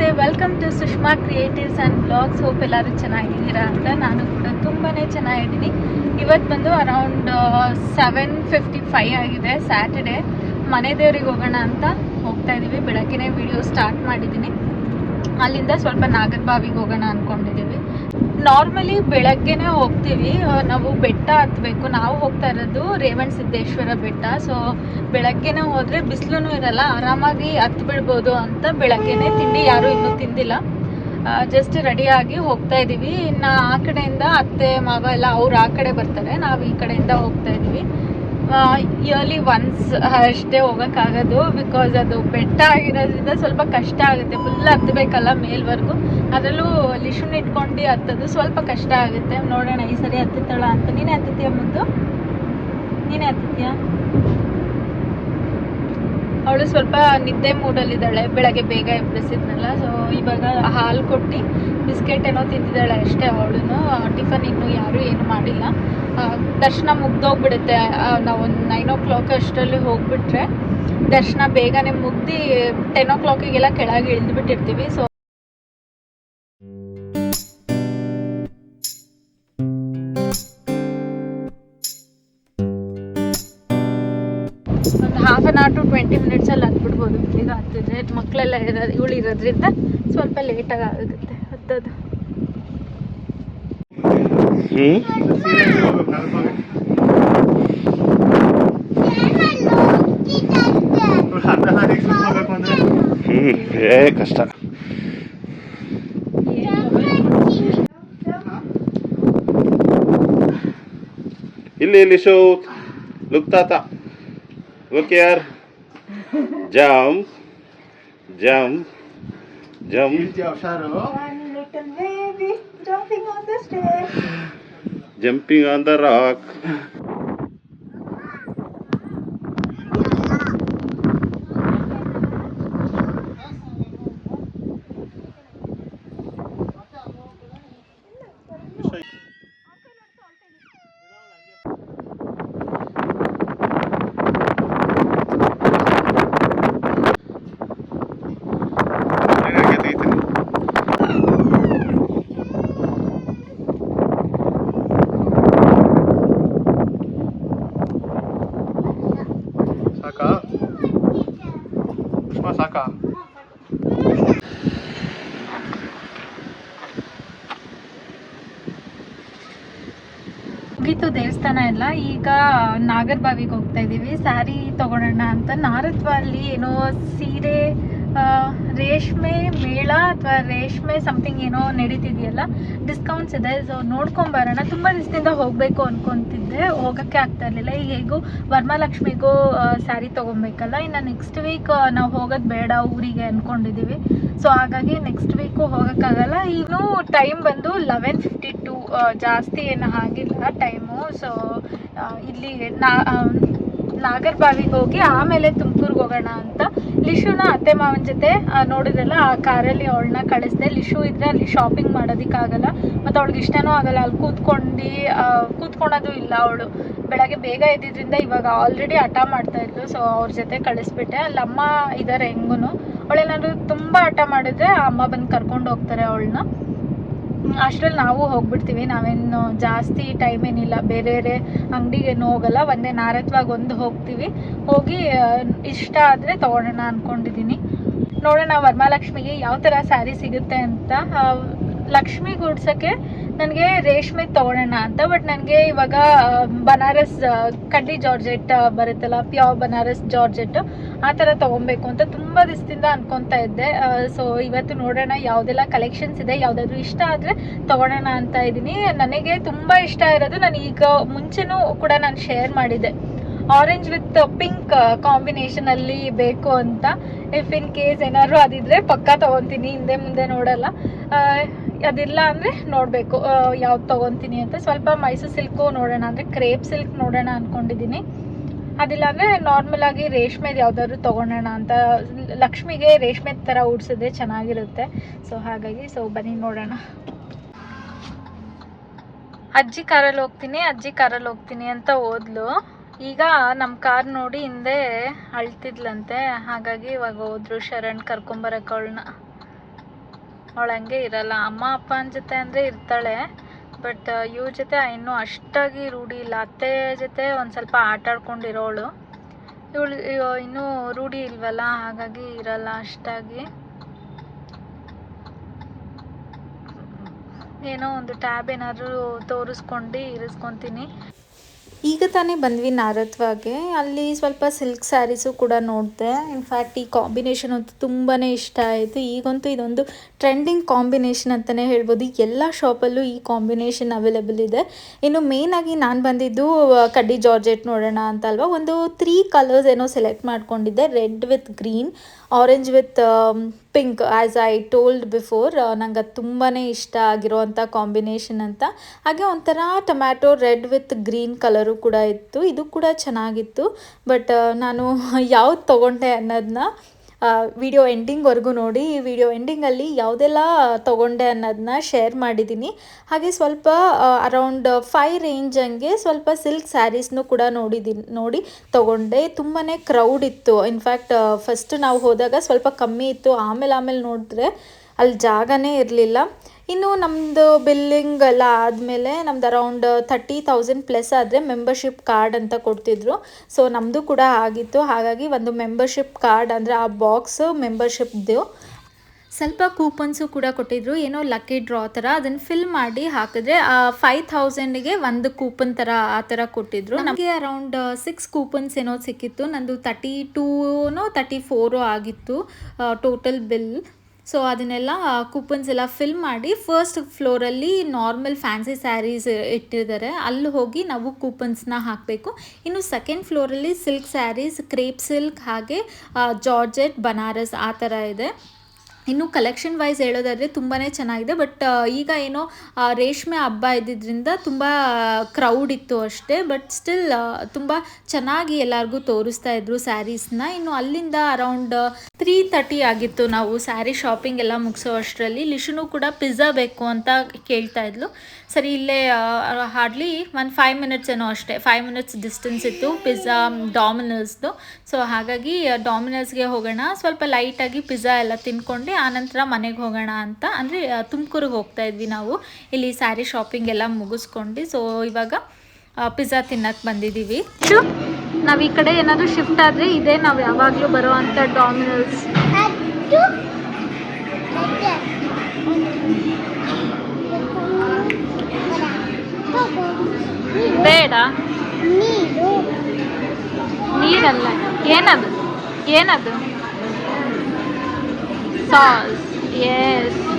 Welcome to Sushma creatives and blogs hope ಎಲ್ಲರೂ ಚೆನ್ನಾಗಿದ್ದೀರಾ ಅಂತ ನಾನು ಕೂಡ ತುಂಬಾ ಚೆನ್ನಾಗಿದ್ದೀನಿ. ಇವತ್ತು ಬಂದು ಅರೌಂಡ್ ಸೆವೆನ್ ಫಿಫ್ಟಿ ಫೈ ಆಗಿದೆ ಸ್ಯಾಟರ್ಡೆ ಮನೆ ದೇವ್ರಿಗೆ ಹೋಗೋಣ ಅಂತ ಹೋಗ್ತಾ ಇದ್ದೀವಿ ಬೆಳಗ್ಗೆ ವಿಡಿಯೋ ಸ್ಟಾರ್ಟ್ ಮಾಡಿದ್ದೀನಿ. ಅಲ್ಲಿಂದ ಸ್ವಲ್ಪ ನಾಗರಬಾವಿಗೆ ಹೋಗೋಣ ಅಂದ್ಕೊಂಡಿದ್ದೀವಿ ನಾರ್ಮಲಿ ಬೆಳಗ್ಗೆನೇ ಹೋಗ್ತೀವಿ. ನಾವು ಬೆಟ್ಟ ಹತ್ತಬೇಕು ನಾವು ಹೋಗ್ತಾ ಇರೋದು ರೇವಣ ಸಿದ್ದೇಶ್ವರ ಬೆಟ್ಟ. ಸೊ ಬೆಳಗ್ಗೆನೇ ಹೋದರೆ ಬಿಸಿಲು ಇರಲ್ಲ. ಆರಾಮಾಗಿ ಹತ್ತು ಬಿಡ್ಬೋದು ಅಂತ ಬೆಳಗ್ಗೆನೇ ತಿಂಡಿ ಯಾರೂ ಇನ್ನೂ ತಿಂದಿಲ್ಲ. ಜಸ್ಟ್ ರೆಡಿಯಾಗಿ ಹೋಗ್ತಾ ಇದ್ದೀವಿ. ಇನ್ನು ಆ ಕಡೆಯಿಂದ ಅತ್ತೆ, ಮಾವ ಎಲ್ಲ ಅವ್ರು ಆ ಕಡೆ ಬರ್ತಾರೆ. ನಾವು ಈ ಕಡೆಯಿಂದ ಹೋಗ್ತಾ ಇದ್ದೀವಿ. ಇಯರ್ಲಿ ಒನ್ಸ್ ಅಷ್ಟೇ ಹೋಗೋಕ್ಕಾಗೋದು ಬಿಕಾಸ್ ಅದು ಬೆಟ್ಟ ಆಗಿರೋದ್ರಿಂದ ಸ್ವಲ್ಪ ಕಷ್ಟ ಆಗುತ್ತೆ. ಫುಲ್ ಹತ್ತಬೇಕಲ್ಲ ಮೇಲ್ವರೆಗೂ. ಅದರಲ್ಲೂ ಲಿಶುನ್ ಇಟ್ಕೊಂಡು ಹತ್ತೋದು ಸ್ವಲ್ಪ ಕಷ್ಟ ಆಗುತ್ತೆ. ನೋಡೋಣ, ಈ ಸರಿ ಹತ್ತುತ್ತಾಳ ಅಂತ. ನೀನೇ ಹತ್ತುತ್ತೀಯ ಮುದ್ದು? ನೀನೇ ಹತ್ತುತ್ತೀಯ? ಅವಳು ಸ್ವಲ್ಪ ನಿದ್ದೆ ಮೂಡಲ್ಲಿದ್ದಾಳೆ, ಬೆಳಗ್ಗೆ ಬೇಗ ಎಬ್ಬಿಸಿದ್ನಲ್ಲ ಸೊ ಇವಾಗ ಹಾಲು ಕೊಟ್ಟು ಬಿಸ್ಕೆಟ್ ಏನೋ ತಿಂದಿದ್ದಾಳೆ ಅಷ್ಟೇ ಅವಳು ಟಿಫನ್ ಇನ್ನೂ ಯಾರೂ ಏನು ಮಾಡಿಲ್ಲ. ದರ್ಶನ ಮುಗ್ದೋಗ್ಬಿಡುತ್ತೆ. ನಾವು ಒಂದು ನೈನ್ ಓ ಕ್ಲಾಕ್ ಅಷ್ಟರಲ್ಲಿ ಹೋಗ್ಬಿಟ್ರೆ ದರ್ಶನ ಬೇಗನೆ ಮುಗ್ದು ಟೆನ್ ಓ ಕ್ಲಾಕಿಗೆಲ್ಲ ಕೆಳಗೆ ಇಳಿದ್ಬಿಟ್ಟಿರ್ತೀವಿ ಸೊ ಒಂದು half an hour to twenty ಮಿನಿಟ್ಸಲ್ಲಿ ಹತ್ಬಿಡ್ಬೋದು. ಈಗ ಹತ್ತಿದ್ರೆ ಮಕ್ಕಳೆಲ್ಲ ಇರೋದು ಇವಳು ಇರೋದ್ರಿಂದ ಸ್ವಲ್ಪ ಲೇಟಾಗಿ ಆಗುತ್ತೆ. ಹತ್ತೋದು. ಏ ಕಷ್ಟ. ಇಲ್ಲಿ ಇಲ್ಲಿ ಶೋ ಲುಕ್ ತಾತ. Look here. Jump. Jump. Jump. Jumping on the stairs. Jumping on the rock. ಮುಗೀತು ದೇವಸ್ಥಾನ ಎಲ್ಲ. ಈಗ ನಾಗರ್ಬಾವಿಗೆ ಹೋಗ್ತಾ ಇದ್ದೀವಿ ಸ್ಯಾರಿ ತಗೊಳೋಣ ಅಂತ. ನಾರತ್ವಲ್ಲಿ ಏನೋ ಸೀರೆ ರೇಷ್ಮೆ ಮೇಳ ಅಥವಾ ರೇಷ್ಮೆ ಸಮಥಿಂಗ್ ಏನೋ ನಡೀತಿದೆಯಲ್ಲ ಡಿಸ್ಕೌಂಟ್ಸ್ ಇದೆ. ಸೊ ನೋಡ್ಕೊಂಬರೋಣ. ತುಂಬ ದಿವಸದಿಂದ ಹೋಗಬೇಕು ಅನ್ಕೊಂತಿದ್ದೆ. ಹೋಗೋಕ್ಕೆ ಆಗ್ತಾ ಇರಲಿಲ್ಲ. ಈಗ ಹೇಗೂ ವರಮಹಾಲಕ್ಷ್ಮಿಗೂ ಸ್ಯಾರಿ ತೊಗೊಬೇಕಲ್ಲ. ಇನ್ನು ನೆಕ್ಸ್ಟ್ ವೀಕ್ ನಾವು ಹೋಗೋದು ಬೇಡ ಊರಿಗೆ ಅಂದ್ಕೊಂಡಿದ್ದೀವಿ ಸೊ ಹಾಗಾಗಿ ನೆಕ್ಸ್ಟ್ ವೀಕು ಹೋಗೋಕ್ಕಾಗಲ್ಲ. ಇನ್ನೂ ಟೈಮ್ ಬಂದು ಲೆವೆನ್ ಫಿಫ್ಟಿ ಟು ಜಾಸ್ತಿ ಏನು ಆಗಿಲ್ಲ ಟೈಮು ಸೊ ಇಲ್ಲಿ ನಾ ನಾಗರಬಾವಿಗೆ ಹೋಗಿ ಆಮೇಲೆ ತುಮಕೂರಿಗೆ ಹೋಗೋಣ ಅಂತ ಲಿಶುನ ಅತ್ತೆ ಮಾವನ ಜೊತೆ ನೋಡಿದ್ರಲ್ಲ, ಆ ಕಾರಲ್ಲಿ ಅವಳನ್ನ ಕಳಿಸ್ದೆ. ಲಿಶು ಇದ್ರೆ ಅಲ್ಲಿ ಶಾಪಿಂಗ್ ಮಾಡೋದಕ್ಕಾಗಲ್ಲ, ಮತ್ತು ಅವಳಿಗೆ ಇಷ್ಟನೂ ಆಗಲ್ಲ. ಅಲ್ಲಿ ಕೂತ್ಕೊಂಡು ಕೂತ್ಕೊಳೋದು ಇಲ್ಲ ಅವಳು. ಬೆಳಗ್ಗೆ ಬೇಗ ಎದ್ದಿದ್ರಿಂದ ಇವಾಗ ಆಲ್ರೆಡಿ ಹಠ ಮಾಡ್ತಾ ಇದ್ಲು ಸೊ ಅವ್ರ ಜೊತೆ ಕಳಿಸ್ಬಿಟ್ಟೆ. ಅಲ್ಲಿ ಅಮ್ಮ ಇದ್ದಾರೆ ಹೆಂಗೂ ಅವಳೇನಾದ್ರು ತುಂಬ ಹಠ ಮಾಡಿದ್ರೆ ಅಮ್ಮ ಬಂದು ಕರ್ಕೊಂಡು ಹೋಗ್ತಾರೆ ಅವಳನ್ನ. ಅಷ್ಟರಲ್ಲಿ ನಾವು ಹೋಗ್ಬಿಡ್ತೀವಿ. ನಾವೇನು ಜಾಸ್ತಿ ಟೈಮ್ ಏನಿಲ್ಲ. ಬೇರೆ ಬೇರೆ ಅಂಗಡಿಗೇನು ಹೋಗಲ್ಲ. ಒಂದೇ ನಾರತ್ವಾಗ ಒಂದು ಹೋಗ್ತೀವಿ. ಹೋಗಿ ಇಷ್ಟ ಆದರೆ ತೊಗೊಳೋಣ ಅಂದ್ಕೊಂಡಿದ್ದೀನಿ ನೋಡೋಣ ವರಮಹಾಲಕ್ಷ್ಮಿಗೆ ಯಾವ ಥರ ಸ್ಯಾರಿ ಸಿಗುತ್ತೆ ಅಂತ. ಲಕ್ಷ್ಮಿ ಗುಡ್ಸೋಕ್ಕೆ ನನಗೆ ರೇಷ್ಮೆ ತಗೊಳ್ಳೋಣ ಅಂತ ಬಟ್ ನನಗೆ ಇವಾಗ ಬನಾರಸ್ ಕಡ್ಡಿ ಜಾರ್ಜೆಟ್ ಬರುತ್ತಲ್ಲ, ಪ್ಯೂರ್ ಬನಾರಸ್ ಜಾರ್ಜೆಟ್, ಆ ಥರ ತೊಗೊಬೇಕು ಅಂತ ತುಂಬ ದಿವಸದಿಂದ ಅನ್ಕೊತಾ ಇದ್ದೆ. ಸೊ ಇವತ್ತು ನೋಡೋಣ, ಯಾವುದೆಲ್ಲ ಕಲೆಕ್ಷನ್ಸ್ ಇದೆ, ಯಾವುದಾದ್ರೂ ಇಷ್ಟ ಆದರೆ ತೊಗೊಳೋಣ ಅಂತ ಇದ್ದೀನಿ. ನನಗೆ ತುಂಬ ಇಷ್ಟ ಇರೋದು, ನಾನು ಈಗ ಮುಂಚೆನೂ ಕೂಡ ನಾನು ಶೇರ್ ಮಾಡಿದ್ದೆ. ಆರೆಂಜ್ ವಿತ್ ಪಿಂಕ್ ಕಾಂಬಿನೇಷನ್ ಅಲ್ಲಿ ಬೇಕು ಅಂತ. ಇಫ್ ಇನ್ ಕೇಸ್ ಏನಾದ್ರು ಅದಿದ್ರೆ ಪಕ್ಕ ತಗೊಂತೀನಿ, ಹಿಂದೆ ಮುಂದೆ ನೋಡಲ್ಲ. ಅದಿಲ್ಲ ಅಂದ್ರೆ ನೋಡಬೇಕು ಯಾವ್ದು ತಗೊಂತೀನಿ ಅಂತ. ಸ್ವಲ್ಪ ಮೈಸೂರು ಸಿಲ್ಕು ನೋಡೋಣ ಅಂದ್ರೆ ಕ್ರೇಪ್ ಸಿಲ್ಕ್ ನೋಡೋಣ ಅನ್ಕೊಂಡಿದ್ದೀನಿ. ಅದಿಲ್ಲ ಅಂದ್ರೆ ನಾರ್ಮಲ್ ಆಗಿ ರೇಷ್ಮೆದು ಯಾವ್ದಾದ್ರು ತಗೊಳೋಣ ಅಂತ. ಲಕ್ಷ್ಮಿಗೆ ರೇಷ್ಮೆ ತರ ಉಡ್ಸಿದ್ರೆ ಚೆನ್ನಾಗಿರುತ್ತೆ. ಸೊ ಹಾಗಾಗಿ ಸೊ ಬನ್ನಿ ನೋಡೋಣ. ಅಜ್ಜಿ ಕಾರಲ್ಲಿ ಹೋಗ್ತೀನಿ, ಅಜ್ಜಿ ಕಾರಲ್ಲಿ ಹೋಗ್ತೀನಿ ಅಂತ ಹೋದ್ಲು. ಈಗ ನಮ್ಮ ಕಾರ್ ನೋಡಿ ಹಿಂದೆ ಅಳ್ತಿದ್ಲಂತೆ. ಹಾಗಾಗಿ ಇವಾಗ ಹೋದ್ರು ಶರಣ್ ಕರ್ಕೊಂಬರಕ್ಕೆ ಅವಳನ್ನ. ಅವಳು ಹಂಗೆ ಇರಲ್ಲ. ಅಮ್ಮ ಅಪ್ಪನ ಜೊತೆ ಅಂದರೆ ಇರ್ತಾಳೆ. ಬಟ್ ಇವ್ರ ಜೊತೆ ಇನ್ನೂ ಅಷ್ಟಾಗಿ ರೂಢಿ ಇಲ್ಲ. ಅತ್ತೆ ಜೊತೆ ಒಂದು ಸ್ವಲ್ಪ ಆಟ ಆಡ್ಕೊಂಡಿರೋಳು. ಇವಳು ಇನ್ನೂ ರೂಢಿ ಇಲ್ವಲ್ಲ? ಹಾಗಾಗಿ ಇರಲ್ಲ ಅಷ್ಟಾಗಿ. ಏನೋ ಒಂದು ಟ್ಯಾಬ್ ಏನಾದರೂ ತೋರಿಸ್ಕೊಂಡು ಇರಿಸ್ಕೊತೀನಿ. ಈಗ ತಾನೇ ಬಂದ್ವಿ ನಾರತ್ವಾಗೆ. ಅಲ್ಲಿ ಸ್ವಲ್ಪ ಸಿಲ್ಕ್ ಸ್ಯಾರೀಸು ಕೂಡ ನೋಡಿದೆ. ಇನ್ಫ್ಯಾಕ್ಟ್ ಈ ಕಾಂಬಿನೇಷನ್ ಅಂತೂ ತುಂಬಾ ಇಷ್ಟ ಆಯಿತು. ಈಗಂತೂ ಇದೊಂದು ಟ್ರೆಂಡಿಂಗ್ ಕಾಂಬಿನೇಷನ್ ಅಂತಲೇ ಹೇಳ್ಬೋದು. ಎಲ್ಲ ಶಾಪಲ್ಲೂ ಈ ಕಾಂಬಿನೇಷನ್ ಅವೈಲೇಬಲ್ ಇದೆ. ಇನ್ನು ಮೇಯ್ನಾಗಿ ನಾನು ಬಂದಿದ್ದು ಕಡ್ಡಿ ಜಾರ್ಜೆಟ್ ನೋಡೋಣ ಅಂತ ಅಲ್ವಾ ಒಂದು ತ್ರೀ ಕಲರ್ಸ್ ಏನೋ ಸೆಲೆಕ್ಟ್ ಮಾಡ್ಕೊಂಡಿದ್ದೆ. Red with green orange with pink as I told before ನಂಗೆ ಅದು ತುಂಬಾ ಇಷ್ಟ ಆಗಿರುವಂಥ ಕಾಂಬಿನೇಷನ್ ಅಂತ. ಹಾಗೆ ಒಂಥರ tomato red with green colour ಕೂಡ ಇತ್ತು. ಇದು ಕೂಡ ಚೆನ್ನಾಗಿತ್ತು. ಬಟ್ ನಾನು ಯಾವ್ದು ತೊಗೊಂಡೆ ಅನ್ನೋದನ್ನ ವಿಡಿಯೋ ಎಂಡಿಂಗ್ವರೆಗೂ ನೋಡಿ, ಈ ವಿಡಿಯೋ ಎಂಡಿಂಗಲ್ಲಿ ಯಾವುದೆಲ್ಲ ತೊಗೊಂಡೆ ಅನ್ನೋದನ್ನ ಶೇರ್ ಮಾಡಿದ್ದೀನಿ ಹಾಗೆ ಸ್ವಲ್ಪ ಅರೌಂಡ್ ಫೈವ್ ರೇಂಜ್ ಹಂಗೆ ಸ್ವಲ್ಪ ಸಿಲ್ಕ್ ಸ್ಯಾರೀಸ್ನು ಕೂಡ ನೋಡಿದ್ದೀನಿ ನೋಡಿ ತೊಗೊಂಡೆ. ತುಂಬಾ ಕ್ರೌಡ್ ಇತ್ತು. ಇನ್ಫ್ಯಾಕ್ಟ್ ಫಸ್ಟ್ ನಾವು ಹೋದಾಗ ಸ್ವಲ್ಪ ಕಮ್ಮಿ ಇತ್ತು. ಆಮೇಲೆ ಆಮೇಲೆ ನೋಡಿದ್ರೆ ಅಲ್ಲಿ ಜಾಗನೇ ಇರಲಿಲ್ಲ. ಇನ್ನು ನಮ್ಮದು ಬಿಲ್ಲಿಂಗ್ ಎಲ್ಲ ಆದಮೇಲೆ ನಮ್ದು ಅರೌಂಡ್ ಥರ್ಟಿ ತೌಸಂಡ್ ಪ್ಲಸ್ ಆದರೆ ಮೆಂಬರ್ಶಿಪ್ ಕಾರ್ಡ್ ಅಂತ ಕೊಡ್ತಿದ್ರು. ಸೊ ನಮ್ಮದು ಕೂಡ ಆಗಿತ್ತು. ಹಾಗಾಗಿ ಒಂದು ಮೆಂಬರ್ಶಿಪ್ ಕಾರ್ಡ್ ಅಂದರೆ ಆ ಬಾಕ್ಸ್ ಮೆಂಬರ್ಶಿಪ್ದು ಸ್ವಲ್ಪ ಕೂಪನ್ಸು ಕೂಡ ಕೊಟ್ಟಿದ್ರು. ಏನೋ ಲಕ್ಕಿ ಡ್ರಾ ಥರ ಅದನ್ನು ಫಿಲ್ ಮಾಡಿ ಹಾಕಿದ್ರೆ ಫೈವ್ ಥೌಸಂಡ್ಗೆ ಒಂದು ಕೂಪನ್ ಥರ ಆ ಥರ ಕೊಟ್ಟಿದ್ರು. ನಮಗೆ ಅರೌಂಡ್ ಸಿಕ್ಸ್ ಕೂಪನ್ಸ್ ಏನೋ ಸಿಕ್ಕಿತ್ತು. ನಂದು ತರ್ಟಿ ಟೂನೋ ತರ್ಟಿ ಫೋರು ಆಗಿತ್ತು ಟೋಟಲ್ ಬಿಲ್ ಸೊ ಅದನ್ನೆಲ್ಲ ಕೂಪನ್ಸ್ ಎಲ್ಲ ಫಿಲ್ ಮಾಡಿ ಫಸ್ಟ್ ಫ್ಲೋರಲ್ಲಿ ನಾರ್ಮಲ್ ಫ್ಯಾನ್ಸಿ ಸ್ಯಾರೀಸ್ ಇಟ್ಟಿದ್ದಾರೆ. ಅಲ್ಲಿ ಹೋಗಿ ನಾವು ಕೂಪನ್ಸ್ನ ಹಾಕಬೇಕು. ಇನ್ನು ಸೆಕೆಂಡ್ ಫ್ಲೋರಲ್ಲಿ ಸಿಲ್ಕ್ ಸ್ಯಾರೀಸ್ ಕ್ರೇಪ್ ಸಿಲ್ಕ್ ಹಾಗೆ ಜಾರ್ಜೆಟ್ ಬನಾರಸ್ ಆ ಥರ ಇದೆ. ಇನ್ನು ಕಲೆಕ್ಷನ್ ವೈಸ್ ಹೇಳೋದಾದರೆ ತುಂಬಾ ಚೆನ್ನಾಗಿದೆ ಬಟ್ ಈಗ ಏನೋ ರೇಷ್ಮೆ ಹಬ್ಬ ಇದ್ದಿದ್ದರಿಂದ ತುಂಬ ಕ್ರೌಡ್ ಇತ್ತು ಅಷ್ಟೇ ಬಟ್ ಸ್ಟಿಲ್ ತುಂಬ ಚೆನ್ನಾಗಿ ಎಲ್ಲರಿಗೂ ತೋರಿಸ್ತಾ ಇದ್ರು ಸ್ಯಾರೀಸ್ನ ಇನ್ನು ಅಲ್ಲಿಂದ ಅರೌಂಡ್ ತ್ರೀ ತರ್ಟಿ ಆಗಿತ್ತು ನಾವು ಸ್ಯಾರಿ ಶಾಪಿಂಗ್ ಎಲ್ಲ ಮುಗಿಸೋ ಅಷ್ಟರಲ್ಲಿ. ಲಿಶುನು ಕೂಡ ಪಿಜ್ಜಾ ಬೇಕು ಅಂತ ಕೇಳ್ತಾ ಇದ್ಲು. ಸರಿ, ಇಲ್ಲೇ ಹಾರ್ಡ್ಲಿ ಒಂದು ಫೈವ್ ಮಿನಿಟ್ಸ್ ಏನೋ ಅಷ್ಟೇ ಫೈವ್ ಮಿನಿಟ್ಸ್ ಡಿಸ್ಟೆನ್ಸ್ ಇತ್ತು ಪಿಜ್ಜಾ ಡಾಮಿನಲ್ಸ್ದು ಸೊ ಹಾಗಾಗಿ ಡಾಮಿನಲ್ಸ್ಗೆ ಹೋಗೋಣ. ಸ್ವಲ್ಪ ಲೈಟಾಗಿ ಪಿಜ್ಜಾ ಎಲ್ಲ ತಿನ್ಕೊಂಡು ಆನಂತರ ಮನೆಗೆ ಹೋಗೋಣ ಅಂತ. ಅಂದರೆ ತುಮಕೂರಿಗೆ ಹೋಗ್ತಾ ಇದ್ವಿ ನಾವು. ಇಲ್ಲಿ ಸ್ಯಾರಿ ಶಾಪಿಂಗ್ ಎಲ್ಲ ಮುಗಿಸ್ಕೊಂಡು. ಸೊ ಇವಾಗ ಪಿಜ್ಜಾ ತಿನ್ನಕ್ಕೆ ಬಂದಿದ್ದೀವಿ ನಾವು ಈ ಕಡೆ ಏನಾದರೂ ಶಿಫ್ಟ್ ಆದರೆ ಇದೇ. ನಾವು ಯಾವಾಗಲೂ ಬರೋ ಅಂಥ ಡಾಮಿನಲ್ಸ್ ಬೇಡ. ನೀರಲ್ಲ. ಏನದು? ಏನದು? sauce. Yes.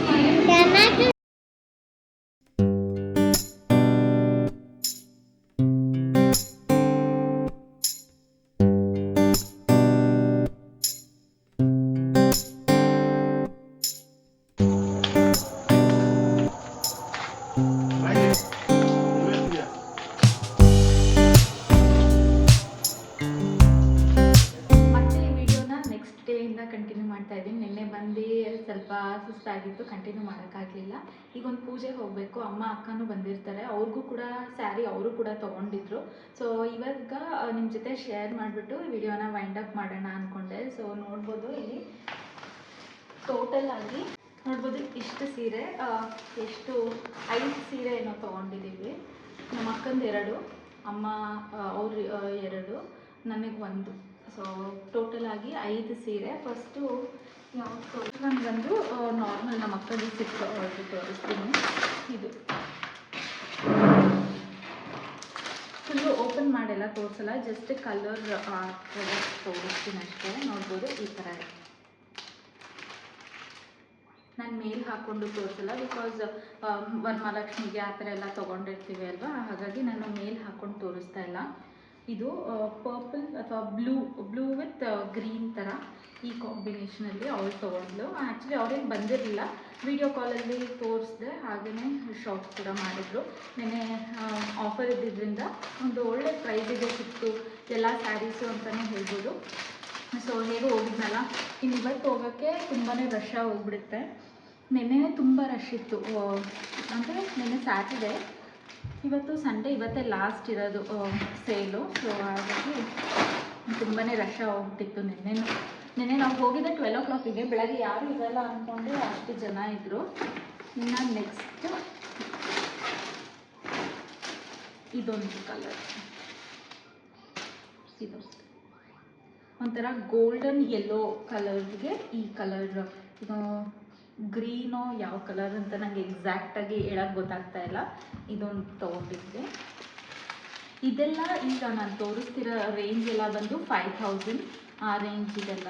ಸುಸ್ತಾಗಿತ್ತು ಕಂಟಿನ್ಯೂ ಮಾಡೋಕ್ಕಾಗಲಿಲ್ಲ. ಈಗ ಒಂದು ಪೂಜೆಗೆ ಹೋಗಬೇಕು, ಅಮ್ಮ ಅಕ್ಕನೂ ಬಂದಿರ್ತಾರೆ, ಅವ್ರಿಗೂ ಕೂಡ ಸ್ಯಾರಿ ಅವರು ಕೂಡ ತೊಗೊಂಡಿದ್ರು. ಸೊ ಇವಾಗ ನಿಮ್ಮ ಜೊತೆ ಶೇರ್ ಮಾಡಿಬಿಟ್ಟು ವಿಡಿಯೋನ ವೈಂಡ್ ಅಪ್ ಮಾಡೋಣ ಅಂದ್ಕೊಂಡೆ ಸೊ ನೋಡ್ಬೋದು ಇಲ್ಲಿ ಟೋಟಲ್ ಆಗಿ, ನೋಡ್ಬೋದು ಇಷ್ಟು ಸೀರೆ ಎಷ್ಟು, ಐದು ಸೀರೆ ಏನೋ ತೊಗೊಂಡಿದ್ದೀವಿ ನಮ್ಮ ಅಕ್ಕಂದು ಎರಡು, ಅಮ್ಮ ಅವ್ರ ಎರಡು, ನನಗೆ ಒಂದು. ಸೊ ಟೋಟಲ್ ಆಗಿ ಐದು ಸೀರೆ. ಫಸ್ಟು ಯಾವುದು ನನಗೊಂದು ನಾರ್ಮಲ್ ನಮ್ಮ ಮಕ್ಕಳಿಗೆ ಸಿಕ್ಕ ಅವ್ರಿಗೆ ತೋರಿಸ್ತೀನಿ. ಇದು. ಫುಲ್ಲು ಓಪನ್ ಮಾಡೆಲ್ಲ, ತೋರಿಸಲ್ಲ. ಜಸ್ಟ್ ಕಲರ್ ತೋರಿಸ್ತೀನಿ ಅಷ್ಟೇ. ನೋಡ್ಬೋದು, ಈ ಥರ ಇದೆ. ನಾನು ಮೇಲ್ ಹಾಕ್ಕೊಂಡು ತೋರಿಸಲ್ಲ ಬಿಕಾಸ್ ವರಮಹಾಲಕ್ಷ್ಮಿಗೆ ಆ ಥರ ಎಲ್ಲ ತೊಗೊಂಡಿರ್ತೀವಿ ಅಲ್ವಾ? ಹಾಗಾಗಿ ನಾನು ಮೇಲ್ ಹಾಕ್ಕೊಂಡು ತೋರಿಸ್ತಾ ಇಲ್ಲ. ಇದು ಪರ್ಪಲ್ ಅಥವಾ ಬ್ಲೂ ಬ್ಲೂ ವಿತ್ ಗ್ರೀನ್ ಥರ ಈ ಕಾಂಬಿನೇಷನಲ್ಲಿ ಅವಳು ತೊಗೊಂಡ್ಲು ಆ್ಯಕ್ಚುಲಿ ಅವ್ರೇನು ಬಂದಿರಲಿಲ್ಲ. ವಿಡಿಯೋ ಕಾಲಲ್ಲಿ ತೋರಿಸಿದೆ ಹಾಗೆಯೇ ಶಾಪ್ ಕೂಡ ಮಾಡಿದ್ರು. ನೆನೆ ಆಫರ್ ಇದ್ದಿದ್ದರಿಂದ ಒಂದು ಒಳ್ಳೆ ಪ್ರೈಸಿಗೆ ಸಿಕ್ತು. ಎಲ್ಲ ಸ್ಯಾರೀಸು ಅಂತಲೇ ಹೇಳ್ಬೋದು. ಸೊ ಹೇಗೆ ಹೋಗಿದ್ನಲ್ಲ. ಇನ್ನು ಇವತ್ತು ಹೋಗೋಕ್ಕೆ ತುಂಬಾ ರಶ್ ಹೋಗ್ಬಿಡುತ್ತೆ. ನಿನ್ನೆ ತುಂಬ ರಶ್ ಇತ್ತು. ಅಂದರೆ ನಿನ್ನೆ ಸ್ಯಾಟರ್ಡೆ ಇವತ್ತು ಸಂಡೇ ಇವತ್ತೇ ಲಾಸ್ಟ್ ಇರೋದು ಸೇಲು ಸೊ ಹಾಗಾಗಿ ತುಂಬಾ ರಶ್ ಹೋಗ್ಬಿಟ್ಟಿತ್ತು ನಿನ್ನೆನೂ. ನೆನ್ನೆ ನಾವು ಹೋಗಿದ್ದೆ ಟ್ವೆಲ್ ಓ ಕ್ಲಾಕಿಗೆ ಬೆಳಗ್ಗೆ ಯಾರು ಇರಲ್ಲ ಅಂದ್ಕೊಂಡು ಅಷ್ಟು ಜನ ಇದ್ದರು ಇನ್ನು ನೆಕ್ಸ್ಟ್ ಇದೊಂದು ಕಲರ್ ಇದು ಒಂಥರ ಗೋಲ್ಡನ್ ಯೆಲ್ಲೋ ಕಲರ್ಗೆ ಈ ಕಲರ್ ಇದು ಗ್ರೀನೋ ಯಾವ ಕಲರ್ ಅಂತ ನನಗೆ ಎಕ್ಸಾಕ್ಟಾಗಿ ಹೇಳಕ್ಕೆ ಗೊತ್ತಾಗ್ತಾ ಇಲ್ಲ. ಇದೊಂದು ತೊಗೊಂಡಿದ್ದೆ. ಇದೆಲ್ಲ ಈಗ ನಾನು ತೋರಿಸ್ತಿರೋ ರೇಂಜ್ ಎಲ್ಲ ಬಂದು ಫೈವ್ ಥೌಸಂಡ್ ಆ ರೇಂಜ್ ಇದೆಲ್ಲ.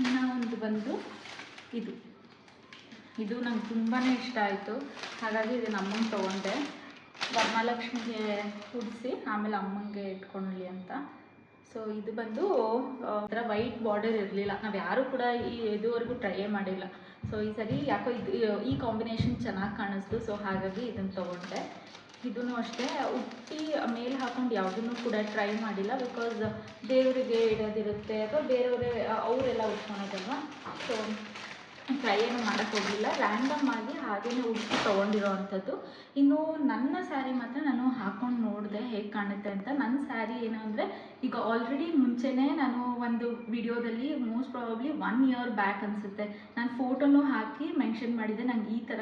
ಇನ್ನು ಒಂದು ಬಂದು ಇದು. ಇದು ನಂಗೆ ತುಂಬಾ ಇಷ್ಟ ಆಯಿತು. ಹಾಗಾಗಿ ಇದನ್ನು ಅಮ್ಮಂಗೆ ತೊಗೊಂಡೆ. ವರಮಹಾಲಕ್ಷ್ಮಿಗೆ ಉಡಿಸಿ, ಆಮೇಲೆ ಅಮ್ಮಂಗೆ ಇಟ್ಕೊಳ್ಳಿ ಅಂತ. ಸೊ ಇದು ಬಂದು ಒಂಥರ ವೈಟ್ ಬಾರ್ಡರ್ ಇರಲಿಲ್ಲ. ನಾವು ಯಾರೂ ಕೂಡ ಈ ಇದುವರೆಗೂ ಟ್ರೈಯೇ ಮಾಡಿಲ್ಲ. ಸೊ ಈ ಸರಿ ಯಾಕೋ ಇದು, ಈ ಕಾಂಬಿನೇಷನ್ ಚೆನ್ನಾಗಿ ಕಾಣಿಸ್ತು. ಸೊ ಹಾಗಾಗಿ ಇದನ್ನು ತೊಗೊಂಡೆ. ಇದೂ ಅಷ್ಟೇ, ಉಟ್ಟಿ ಮೇಲೆ ಹಾಕೊಂಡು ಯಾವುದನ್ನು ಕೂಡ ಟ್ರೈ ಮಾಡಿಲ್ಲ ಬಿಕಾಸ್ ದೇವರಿಗೆ ಇಡೋದಿರುತ್ತೆ ಅಥವಾ ಬೇರೆಯವರೇ ಅವರೆಲ್ಲ ಉಟ್ಕೊಳೋದಲ್ವ? ಸೊ ಟ್ರೈ ಏನು ಮಾಡೋಕ್ಕೆ ಹೋಗಿಲ್ಲ ರ್ಯಾಂಡಮ್ ಆಗಿ ಹಾಗೇ ಉಟ್ಟಿ ತೊಗೊಂಡಿರೋ ಅಂಥದ್ದು. ಇನ್ನು ನನ್ನ ಸ್ಯಾರಿ ಮಾತ್ರ ನಾನು ಹಾಕೊಂಡು ನೋಡಿದೆ ಹೇಗೆ ಕಾಣುತ್ತೆ ಅಂತ. ನನ್ನ ಸ್ಯಾರಿ ಏನು ಅಂದರೆ ಈಗ ಆಲ್ರೆಡಿ ಮುಂಚೆನೇ ನಾನು ಒಂದು ವಿಡಿಯೋದಲ್ಲಿ most probably one year back ಅನಿಸುತ್ತೆ. ನಾನು ಫೋಟೋನು ಹಾಕಿ ಮೆನ್ಷನ್ ಮಾಡಿದೆ, ನಂಗೆ ಈ ಥರ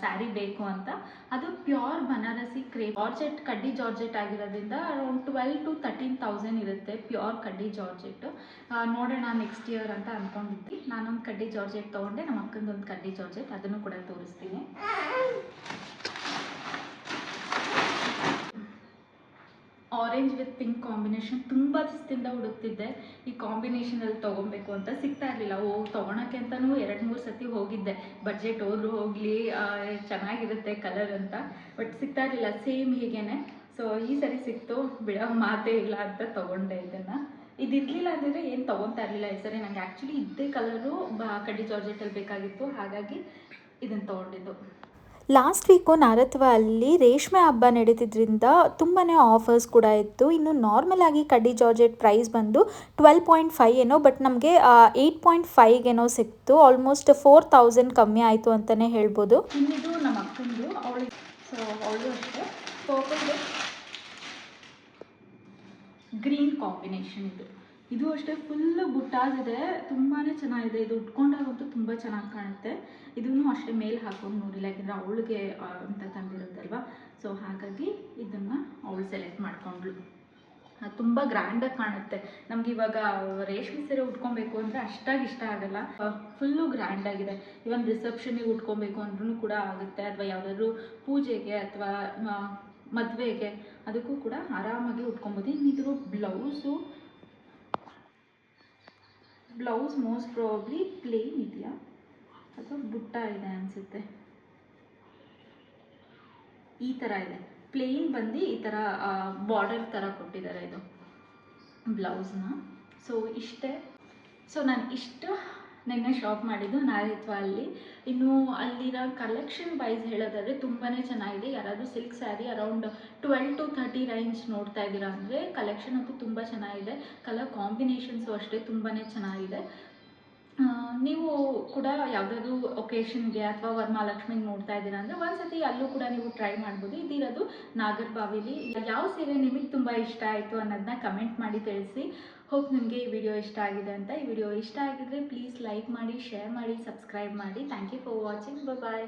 ಸ್ಯಾರಿ ಬೇಕು ಅಂತ. ಅದು ಪ್ಯೂರ್ ಬನಾರಸಿ ಕ್ರೇಪ್ ಜಾರ್ಜೆಟ್ ಕಡ್ಡಿ ಜಾರ್ಜೆಟ್ ಆಗಿರೋದ್ರಿಂದ around twelve to thirteen thousand ಇರುತ್ತೆ ಪ್ಯೂರ್ ಕಡ್ಡಿ ಜಾರ್ಜೆಟ್ ನೋಡೋಣ ನೆಕ್ಸ್ಟ್ ಇಯರ್ ಅಂತ ಅಂದ್ಕೊಂಡಿದ್ವಿ ನಾನೊಂದು ಕಡ್ಡಿ ಜಾರ್ಜೆಟ್ ತೊಗೊಂಡೆ ನಮ್ಮ ಅಕ್ಕಂದೊಂದು ಕಡ್ಡಿ ಜಾರ್ಜೆಟ್ ಅದನ್ನು ಕೂಡ ತೋರಿಸ್ತೀನಿ. ಆರೆಂಜ್ ವಿತ್ ಪಿಂಕ್ ಕಾಂಬಿನೇಷನ್ ತುಂಬ ದಿವಸದಿಂದ ಹುಡುಕ್ತಿದ್ದೆ. ಈ ಕಾಂಬಿನೇಷನಲ್ಲಿ ತೊಗೊಬೇಕು ಅಂತ ಸಿಗ್ತಾ ಇರಲಿಲ್ಲ. ಓ, ತೊಗೊಳಕ್ಕೆ ಅಂತಲೂ ಎರಡು ಮೂರು ಸತಿ ಹೋಗಿದ್ದೆ. ಬಜೆಟ್ ಹೋದ್ರು ಹೋಗಲಿ ಚೆನ್ನಾಗಿರುತ್ತೆ ಕಲರ್ ಅಂತ. ಬಟ್ ಸಿಗ್ತಾ ಇರಲಿಲ್ಲ. ಸೇಮ್ ಹೀಗೇನೆ. ಸೊ ಈ ಸರಿ ಸಿಕ್ತು. ಬಿಡೋ ಮಾತೇ ಇಲ್ಲ ಅಂತ ತೊಗೊಂಡೆ ಇದನ್ನು. ಇದು ಇರಲಿಲ್ಲ ಅಂದರೆ ಏನು ತೊಗೊತಾ ಇರಲಿಲ್ಲ ಈ ಸರಿ. ನನಗೆ ಆ್ಯಕ್ಚುಲಿ ಇದ್ದೇ ಕಲರು ಬಾ, ಕಡ್ಡಿ ಜಾರ್ಜೆಟಲ್ಲಿ ಬೇಕಾಗಿತ್ತು. ಹಾಗಾಗಿ ಇದನ್ನು ತೊಗೊಂಡಿದ್ದು. ಲಾಸ್ಟ್ ವೀಕು ನಾರತ್ವ ಅಲ್ಲಿ ರೇಷ್ಮೆ ಹಬ್ಬ ನಡೀತಿದ್ರಿಂದ ತುಂಬಾ ಆಫರ್ಸ್ ಕೂಡ ಇತ್ತು. ಇನ್ನು ನಾರ್ಮಲ್ ಆಗಿ ಕಡ್ಡಿ ಜಾರ್ಜೆಟ್ ಪ್ರೈಸ್ ಬಂದು ಟ್ವೆಲ್ ಪಾಯಿಂಟ್ ಫೈವ್ ಏನೋ ಬಟ್ ನಮಗೆ ಏಯ್ಟ್ ಪಾಯಿಂಟ್ ಏನೋ ಸಿಕ್ತು. ಆಲ್ಮೋಸ್ಟ್ ಫೋರ್ ತೌಸಂಡ್ ಕಮ್ಮಿ ಆಯಿತು ಅಂತಲೇ ಹೇಳ್ಬೋದು. ಗ್ರೀನ್ ಕಾಂಬಿನೇಷನ್ ಇದು. ಇದು ಅಷ್ಟೇ ಫುಲ್ಲು ಗುಟ್ಟಾಗಿದೆ ತುಂಬಾ ಚೆನ್ನಾಗಿದೆ. ಇದು ಉಟ್ಕೊಂಡಾಗಂತೂ ತುಂಬ ಚೆನ್ನಾಗಿ ಕಾಣುತ್ತೆ. ಇದನ್ನು ಅಷ್ಟೇ ಮೇಲೆ ಹಾಕೊಂಡು ನೋಡಿಲ್ಲ. ಯಾಕಂದರೆ ಅವಳಿಗೆ ಅಂತ ತಂದಿರುತ್ತಲ್ವ? ಸೊ ಹಾಗಾಗಿ ಇದನ್ನು ಅವಳು ಸೆಲೆಕ್ಟ್ ಮಾಡಿಕೊಂಡ್ಳು. ತುಂಬ ಗ್ರ್ಯಾಂಡಾಗಿ ಕಾಣುತ್ತೆ. ನಮ್ಗೆ ಇವಾಗ ರೇಷ್ಮೆ ಸೀರೆ ಉಟ್ಕೊಬೇಕು ಅಂದರೆ ಅಷ್ಟಾಗಿ ಇಷ್ಟ ಆಗಲ್ಲ. ಫುಲ್ಲು ಗ್ರ್ಯಾಂಡಾಗಿದೆ ಇವನ್ ರಿಸೆಪ್ಷನಿಗೆ ಉಟ್ಕೊಬೇಕು ಅಂದ್ರೂ ಕೂಡ ಆಗುತ್ತೆ. ಅಥವಾ ಯಾವುದಾದ್ರೂ ಪೂಜೆಗೆ ಅಥವಾ ಮದುವೆಗೆ, ಅದಕ್ಕೂ ಕೂಡ ಆರಾಮಾಗಿ ಉಟ್ಕೊಬೋದು. ಇನ್ನಿದ್ರು blouse blouse most probably plain ಇದೆಯಾ? ಅಥವಾ ಬುಟ್ಟ ಇದೆ ಅನಿಸುತ್ತೆ. ಈ ಥರ ಇದೆ. ಪ್ಲೇನ್ ಬಂದು ಈ ಥರ ಬಾರ್ಡರ್ ಥರ ಕೊಟ್ಟಿದ್ದಾರೆ ಇದು ಬ್ಲೌಸ್ನ ಸೊ ಇಷ್ಟೇ. ಸೊ ನಾನು ಇಷ್ಟು ನಿನ್ನೆ ಶಾಪ್ ಮಾಡಿದ್ದು ನಾರಿತ್ವ ಅಲ್ಲಿ. ಇನ್ನು ಅಲ್ಲಿರೋ ಕಲೆಕ್ಷನ್ ವೈಸ್ ಹೇಳೋದಾದರೆ ತುಂಬಾ ಚೆನ್ನಾಗಿದೆ. ಯಾರಾದರೂ silk sari around twelve to thirty range ನೋಡ್ತಾ ಇದ್ದೀರಾ ಅಂದರೆ ಕಲೆಕ್ಷನ್ ಅಂತೂ ತುಂಬ ಚೆನ್ನಾಗಿದೆ. ಕಲರ್ ಕಾಂಬಿನೇಷನ್ಸು ಅಷ್ಟೇ ತುಂಬಾ ಚೆನ್ನಾಗಿದೆ. ನೀವು ಕೂಡ ಯಾವುದಾದ್ರು ಒಕೇಶನ್ಗೆ ಅಥವಾ ವರಮಹಾಲಕ್ಷ್ಮಿಗೆ ನೋಡ್ತಾ ಇದ್ದೀರಾ ಅಂದರೆ ಒಂದ್ಸತಿ ಅಲ್ಲೂ ಕೂಡ ನೀವು ಟ್ರೈ ಮಾಡ್ಬೋದು. ಇದಿರೋದು ನಾಗರ್ಬಾವಿಲಿ. ಯಾವ ಸೀರೆ ನಿಮಗೆ ತುಂಬ ಇಷ್ಟ ಆಯಿತು ಅನ್ನೋದನ್ನ ಕಮೆಂಟ್ ಮಾಡಿ ತಿಳಿಸಿ. ಹೋಪ್ ನಿಮಗೆ ಈ ವಿಡಿಯೋ ಇಷ್ಟ ಆಗಿದೆ ಅಂತ. ಈ ವಿಡಿಯೋ ಇಷ್ಟ ಆಗಿದ್ರೆ ಪ್ಲೀಸ್ ಲೈಕ್ ಮಾಡಿ ಶೇರ್ ಮಾಡಿ ಸಬ್ಸ್ಕ್ರೈಬ್ ಮಾಡಿ. Thank you for watching bye